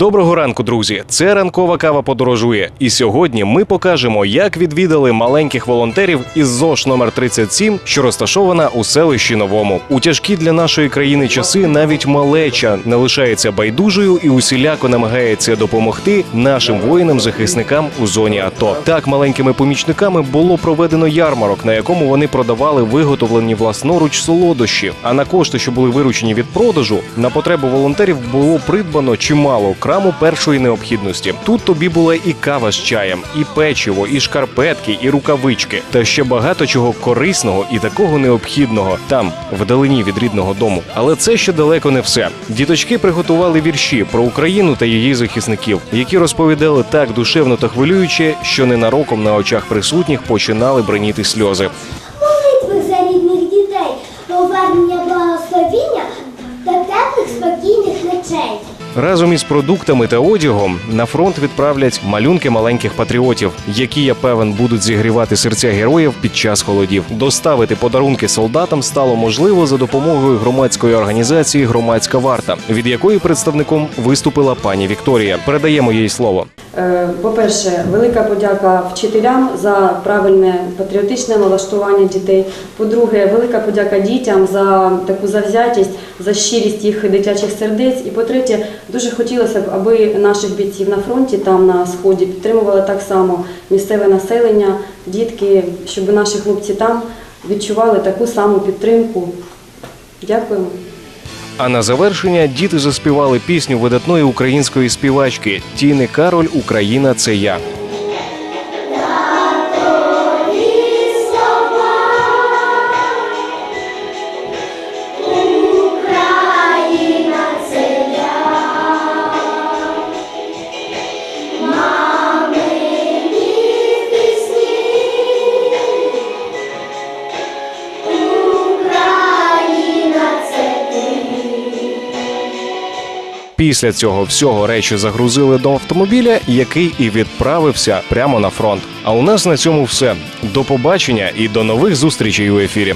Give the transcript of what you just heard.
Доброго ранку, друзі! Це ранкова кава подорожує. І сьогодні ми покажемо, як відвідали маленьких волонтерів із ЗОШ номер 37, що розташована у селищі Новому. У тяжкі для нашої країни часи навіть малеча не лишається байдужою і усіляко намагається допомогти нашим воїнам-захисникам у зоні АТО. Так, маленькими помічниками було проведено ярмарок, на якому вони продавали виготовлені власноруч солодощі. А на кошти, що були виручені від продажу, на потребу волонтерів було придбано чимало краму першої необхідності. Тут тобі була і кава з чаєм, і печиво, і шкарпетки, і рукавички, та ще багато чого корисного і такого необхідного там, вдалині від рідного дому. Але це ще далеко не все. Діточки приготували вірші про Україну та її захисників, які розповідали так душевно та хвилююче, що ненароком на очах присутніх починали бриніти сльози. Та спокійних ночей. Разом із продуктами та одягом на фронт відправлять малюнки маленьких патріотів, які я певен будуть зігрівати серця героїв під час холодів. Доставити подарунки солдатам стало можливо за допомогою громадської організації Громадська варта, від якої представником виступила пані Вікторія. Передаємо їй слово. Е, По-перше, велика подяка вчителям за правильне патріотичне налаштування дітей. По-друге, велика подяка дітям за таку завзятість, за щирість їх дитячих сердець. І по-третє, дуже хотілося б, аби наших бійців на фронті, там на сході, підтримували так само місцеве населення, дітки, щоб наші хлопці там відчували таку саму підтримку. Дякуємо. А на завершення діти заспівали пісню видатної української співачки Тіни Кароль Україна це я. Після цього всього речі загрузили до автомобіля, який і відправився прямо на фронт. А у нас на цьому все. До побачення і до нових зустрічей у ефірі.